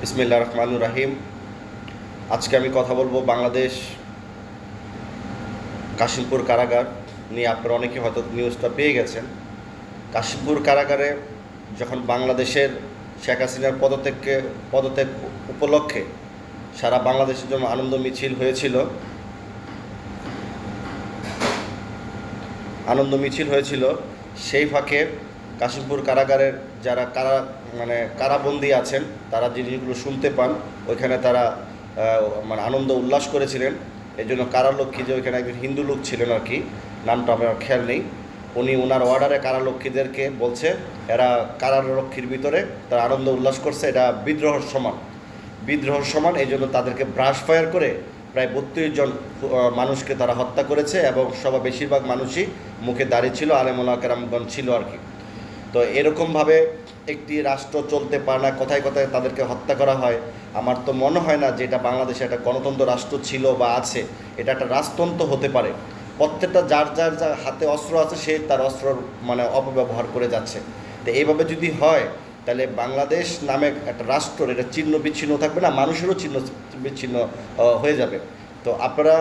বিসমিল্লা রহমানুর রাহিম। আজকে আমি কথা বলব বাংলাদেশ কাশিমপুর কারাগার নিয়ে। আপনারা অনেকে হয়তো নিউজটা পেয়ে গেছেন। কাশিমপুর কারাগারে যখন বাংলাদেশের শেখ হাসিনার পদত্যাগকে, পদত্যাগ উপলক্ষে সারা বাংলাদেশের জন্য আনন্দ মিছিল হয়েছিল, আনন্দ মিছিল হয়েছিল, সেই ফাঁকে কাশিমপুর কারাগারের যারা কারা মানে কারাবন্দী আছেন, তারা জিনিসগুলো শুনতে পান, ওইখানে তারা মানে আনন্দ উল্লাস করেছিলেন। এই জন্য কারালক্ষ্মী যে ওইখানে একজন হিন্দু লোক ছিলেন আর কি, নামটা আমার খেয়াল নেই। উনি ওনার অর্ডারে কারালক্ষ্মীদেরকে বলছে, এরা কারারক্ষীর ভিতরে তারা আনন্দ উল্লাস করছে, এটা বিদ্রোহর সমান। বিদ্রোহর সমান এই জন্য তাদেরকে ব্রাশ ফায়ার করে প্রায় বত্রিশ জন মানুষকে তারা হত্যা করেছে এবং সবাই বেশিরভাগ মানুষই মুখে দাঁড়িয়ে ছিল আলেমুল্লাহ কেরামগঞ্জ ছিল আর কি। তো এরকমভাবে একটি রাষ্ট্র চলতে পারে না, কোথায় কোথায় তাদেরকে হত্যা করা হয়, আমার তো মনে হয় না যে এটা বাংলাদেশে একটা গণতন্ত্র রাষ্ট্র ছিল বা আছে, এটা একটা রাজতন্ত্র হতে পারে। প্রত্যেকটা যার যার যার হাতে অস্ত্র আছে, সে তার অস্ত্র মানে অপব্যবহার করে যাচ্ছে। তো এইভাবে যদি হয়, তাহলে বাংলাদেশ নামে একটা রাষ্ট্র এটা চিহ্ন বিচ্ছিন্ন থাকবে না, মানুষেরও চিহ্ন বিচ্ছিন্ন হয়ে যাবে। তো আপনারা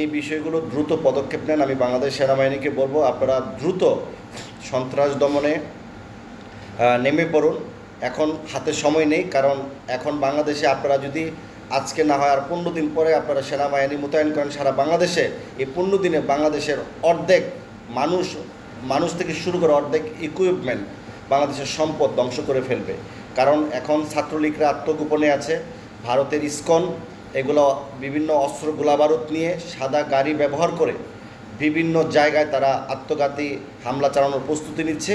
এই বিষয়গুলো দ্রুত পদক্ষেপ নেন, আমি বাংলাদেশ সেনাবাহিনীকে বলব, আপনারা দ্রুত সন্ত্রাস দমনে নেমে পড়ুন। এখন হাতে সময় নেই, কারণ এখন বাংলাদেশে আপনারা যদি আজকে না হয় আর পনেরো দিন পরে আপনারা সেনাবাহিনী মোতায়েন করেন সারা বাংলাদেশে, এই পনেরো দিনে বাংলাদেশের অর্ধেক মানুষ মানুষ থেকে শুরু করে অর্ধেক ইকুইপমেন্ট বাংলাদেশের সম্পদ ধ্বংস করে ফেলবে। কারণ এখন ছাত্রলীগরা আত্মগোপনে আছে, ভারতের ইস্কন, এগুলো বিভিন্ন অস্ত্র গোলাবারুদ নিয়ে সাদা গাড়ি ব্যবহার করে বিভিন্ন জায়গায় তারা আত্মঘাতী হামলা চালানোর প্রস্তুতি নিচ্ছে।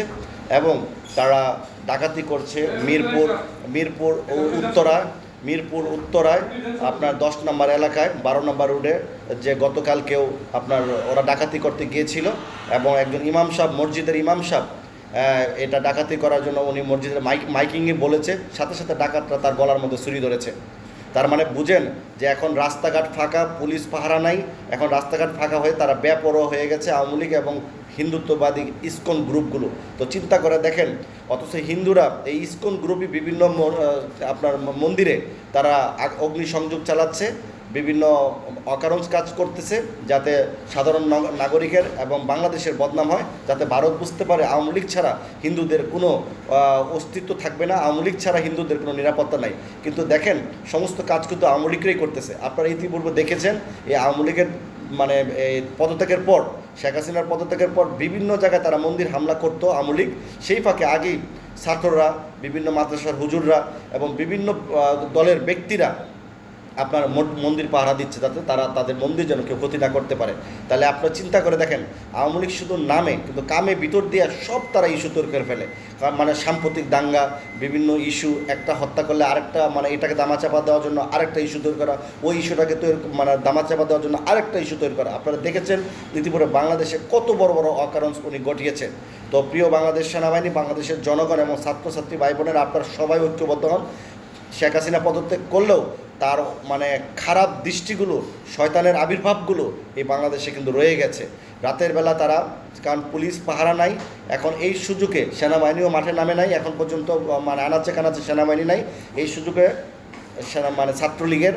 এবং তারা ডাকাতি করছে মিরপুর মিরপুর ও উত্তরায়, মিরপুর উত্তরায়, আপনার দশ নম্বর এলাকায়, বারো নম্বর রোডে যে গতকালকেও আপনার ওরা ডাকাতি করতে গিয়েছিল এবং একজন ইমাম সাহেব, মসজিদের ইমাম সাহেব এটা ডাকাতি করার জন্য উনি মসজিদের মাইক, মাইকিংয়ে বলেছে, সাথে সাথে ডাকাতরা তার গলার মধ্যে ছুরি ধরেছে। তার মানে বুঝেন যে এখন রাস্তাঘাট ফাঁকা, পুলিশ পাহারা নাই, এখন রাস্তাঘাট ফাঁকা হয়ে তারা ব্যাপরোয়া হয়ে গেছে, আওয়ামী লীগ এবং হিন্দুত্ববাদী ইস্কন গ্রুপগুলো। তো চিন্তা করে দেখেন, অথচ হিন্দুরা এই ইস্কন গ্রুপই বিভিন্ন আপনার মন্দিরে তারা অগ্নিসংযোগ চালাচ্ছে, বিভিন্ন অকারণ কাজ করতেছে যাতে সাধারণ নাগরিকের এবং বাংলাদেশের বদনাম হয়, যাতে ভারত বুঝতে পারে আওয়ামী লীগ ছাড়া হিন্দুদের কোনো অস্তিত্ব থাকবে না, আওয়ামী লীগ ছাড়া হিন্দুদের কোনো নিরাপত্তা নাই। কিন্তু দেখেন, সমস্ত কাজ কিন্তু আওয়ামী লীগরাই করতেছে। আপনারা ইতিপূর্বে দেখেছেন, এই আওয়ামী লীগের মানে এই পদত্যাগের পর শেখ হাসিনার পদত্যাগের পর বিভিন্ন জায়গায় তারা মন্দির হামলা করত আমলিক। সেই ফাঁকে আগেই ছাত্ররা, বিভিন্ন মাদ্রাসার হুজুররা এবং বিভিন্ন দলের ব্যক্তিরা আপনার মন- মন্দির পাহারা দিচ্ছে যাতে তারা তাদের মন্দির যেন কেউ ক্ষতি না করতে পারে। তাহলে আপনারা চিন্তা করে দেখেন, আওয়ামী লীগ শুধু নামে, কিন্তু কামে ভিতর দিয়ে সব তারা ইস্যু তৈরি করে ফেলে। মানে সাম্প্রতিক দাঙ্গা, বিভিন্ন ইস্যু, একটা হত্যা করলে আরেকটা মানে এটাকে দামাচাপা দেওয়ার জন্য আরেকটা ইস্যু তৈরি করা, ওই ইস্যুটাকে তৈরি মানে দামাচাপা দেওয়ার জন্য আরেকটা ইস্যু তৈরি করা। আপনারা দেখেছেন, ইতিপূর্বে বাংলাদেশে কত বড় বড় অকারণ উনি ঘটিয়েছেন। তো প্রিয় বাংলাদেশ সেনাবাহিনী, বাংলাদেশের জনগণ এবং ছাত্রছাত্রী ভাই বোনেরা আপনারা সবাই ঐক্যবদ্ধ হন। শেখ হাসিনা পদত্যাগ করলেও তার মানে খারাপ দৃষ্টিগুলো, শয়তানের আবির্ভাবগুলো এই বাংলাদেশে কিন্তু রয়ে গেছে। রাতের বেলা তারা, কারণ পুলিশ পাহারা নাই, এখন এই সুযোগে সেনাবাহিনীও মাঠে নামে নাই, এখন পর্যন্ত মানে আনাচে কানাচে সেনাবাহিনী নাই, এই সুযোগে সেনা মানে ছাত্রলীগের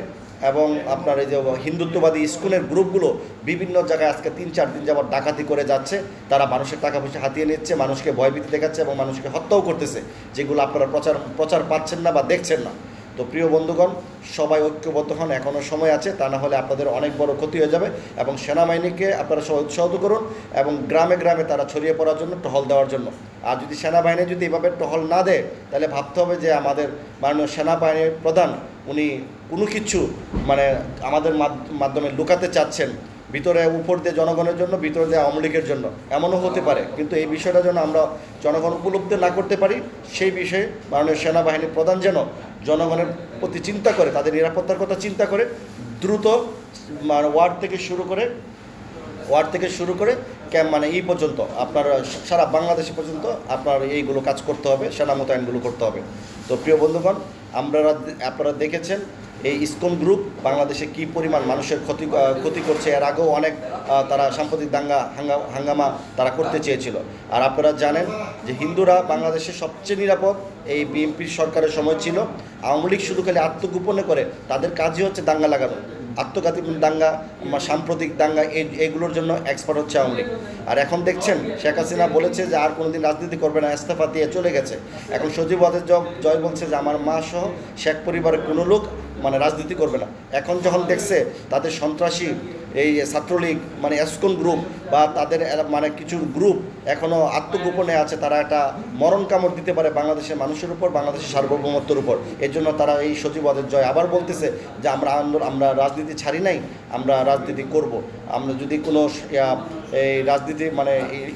এবং আপনার এই যে হিন্দুত্ববাদী স্কুলের গ্রুপগুলো বিভিন্ন জায়গায় আজকে তিন চার দিন যাবত ডাকাতি করে যাচ্ছে। তারা মানুষের টাকা পয়সা হাতিয়ে নিচ্ছে, মানুষকে ভয়ভীতি দেখাচ্ছে এবং মানুষকে হত্যাও করতেছে, যেগুলো আপনারা প্রচার প্রচার পাচ্ছেন না বা দেখছেন না। তো প্রিয় বন্ধুগণ, সবাই ঐক্যবদ্ধ হন এখনও সময় আছে, তা না হলে আপনাদের অনেক বড় ক্ষতি হয়ে যাবে এবং সেনাবাহিনীকে আপনারা সহ উৎসাহিত করুন এবং গ্রামে গ্রামে তারা ছড়িয়ে পড়ার জন্য টহল দেওয়ার জন্য। আর যদি সেনাবাহিনী যদি এভাবে টহল না দেয়, তাহলে ভাবতে হবে যে আমাদের মাননীয় সেনাবাহিনীর প্রধান, উনি কোনো কিছু মানে আমাদের মাধ- মাধ্যমে লুকাতে চাচ্ছেন। ভিতরে উপর দিয়ে জনগণের জন্য, ভিতরে দিয়ে আওয়ামী লীগের জন্য। এমনও হতে পারে, কিন্তু এই বিষয়টা যেন আমরা জনগণ উপলব্ধি না করতে পারি, সেই বিষয়ে মাননীয় সেনাবাহিনীর প্রধান যেন জনগণের প্রতি চিন্তা করে, তাদের নিরাপত্তার কথা চিন্তা করে, দ্রুত মানে ওয়ার্ড থেকে শুরু করে ওয়ার্ড থেকে শুরু করে ক্যাম্প মানে এই পর্যন্ত, আপনার সারা বাংলাদেশে পর্যন্ত আপনার এইগুলো কাজ করতে হবে, সেনা মোতায়েনগুলো করতে হবে। তো প্রিয় বন্ধুগণ আমরা আপনারা দেখেছেন এই ইসকন গ্রুপ বাংলাদেশে কি পরিমাণ মানুষের ক্ষতি ক্ষতি করছে। এর আগেও অনেক তারা সাম্প্রতিক দাঙ্গা, হাঙ্গা- হাঙ্গামা তারা করতে চেয়েছিল। আর আপনারা জানেন যে হিন্দুরা বাংলাদেশে সবচেয়ে নিরাপদ এই বিএনপির সরকারের সময় ছিল। আওয়ামী লীগ শুধু খালি আত্মগোপনে করে, তাদের কাজই হচ্ছে দাঙ্গা লাগানো। আত্মঘাতী দাঙ্গা বা সাম্প্রতিক দাঙ্গা, এই, এইগুলোর জন্য এক্সপার্ট হচ্ছে আওয়ামী লীগ। আর এখন দেখছেন, শেখ হাসিনা বলেছে যে আর কোনোদিন রাজনীতি করবে না, ইস্তফা দিয়ে চলে গেছে। এখন সজীব ওয়াদের জয় বলছে যে আমার মা সহ শেখ পরিবারের কোনো লোক মানে রাজনীতি করবে না। এখন যখন দেখছে তাদের সন্ত্রাসী এই ছাত্রলীগ মানে এসকন গ্রুপ বা তাদের মানে কিছু গ্রুপ এখনও আত্মগোপনে আছে, তারা একটা মরণ কামড় দিতে পারে বাংলাদেশের মানুষের উপর, বাংলাদেশের সার্বভৌমত্বের উপর। এর জন্য তারা এই সচিবাদের জয় আবার বলতেছে যে, আমরা আন্দোলন আমরা রাজনীতি ছাড়ি নাই, আমরা রাজনীতি করব। আমরা যদি কোনো এই রাজনীতি মানে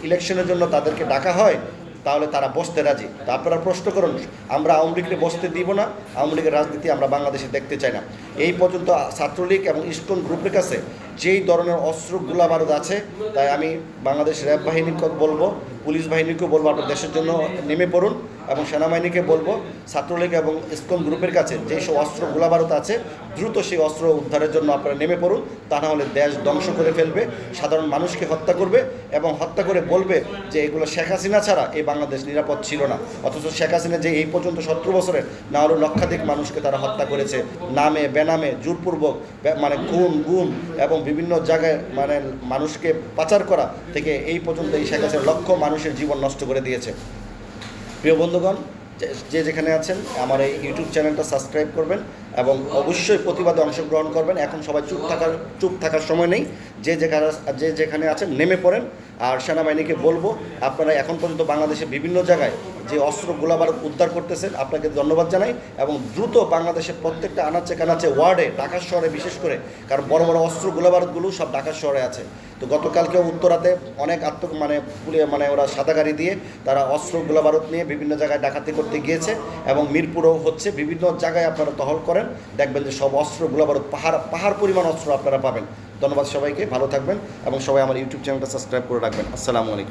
ইলেকশনের জন্য তাদেরকে ডাকা হয় তাহলে তারা বসতে রাজি। তো আপনারা প্রশ্ন করুন, আমরা আওয়ামী লীগকে বসতে দিব না? আওয়ামী লীগের রাজনীতি আমরা বাংলাদেশে দেখতে চাই না। এই পর্যন্ত ছাত্রলীগ এবং ইস্কন গ্রুপের কাছে যেই ধরনের অস্ত্র গোলা বারুদ আছে, তাই আমি বাংলাদেশ র্যাব বাহিনীকে বলব, পুলিশ বাহিনীকেও বলব, আপনার দেশের জন্য নেমে পড়ুন এবং সেনাবাহিনীকে বলব ছাত্রলীগ এবং ইসকন গ্রুপের কাছে যেই সব অস্ত্র গোলা বারুদ আছে, দ্রুত সেই অস্ত্র উদ্ধারের জন্য আপনারা নেমে পড়ুন। তা না হলে দেশ ধ্বংস করে ফেলবে, সাধারণ মানুষকে হত্যা করবে এবং হত্যা করে বলবে যে এগুলো শেখ হাসিনা ছাড়া এই বাংলাদেশ নিরাপদ ছিল না। অথচ শেখ হাসিনা যে এই পর্যন্ত সতেরো বছরের, না হলেও লক্ষাধিক মানুষকে তারা হত্যা করেছে। নামে, বেনামে, জোরপূর্বক মানে খুন গুম এবং বিভিন্ন জায়গায় মানে মানুষকে পাচার করা থেকে এই পর্যন্ত এই শেখ হাসিনা লক্ষ মানুষের জীবন নষ্ট করে দিয়েছে। প্রিয় বন্ধুগণ যে- যেখানে আছেন, আমার এই ইউটিউব চ্যানেলটা সাবস্ক্রাইব করবেন এবং অবশ্যই প্রতিবাদে অংশগ্রহণ করবেন। এখন সবাই চুপ থাকার চুপ থাকার সময় নেই। যে যেখানে যে যেখানে আছেন, নেমে পড়েন। আর সেনাবাহিনীকে বলব, আপনারা এখন পর্যন্ত বাংলাদেশে বিভিন্ন জায়গায় যে অস্ত্র গোলাবার উদ্ধার করতেছেন, আপনাকে ধন্যবাদ জানাই এবং দ্রুত বাংলাদেশের প্রত্যেকটা আনাচে কানাচে ওয়ার্ডে, ঢাকা শহরে বিশেষ করে, কারণ বড় বড় অস্ত্র গোলাবারুদগুলো সব ঢাকা শহরে আছে। তো গতকালকে উত্তরাতে অনেক আত্ম মানে মানে ওরা সাদা গাড়ি দিয়ে তারা অস্ত্র গোলাবারুদ নিয়ে বিভিন্ন জায়গায় ডাকাতি করতে গিয়েছে এবং মিরপুরও হচ্ছে বিভিন্ন জায়গায় আপনারা টহল করেন। দেখবেন যে সব অস্ত্র গোলাবারুদ, পাহাড় পাহাড় পরিমাণ অস্ত্র আপনারা পাবেন। ধন্যবাদ সবাইকে, ভালো থাকবেন এবং সবাই আমার ইউটিউব চ্যানেলটা সাবস্ক্রাইব করে রাখবেন। আসসালামু আলাইকুম।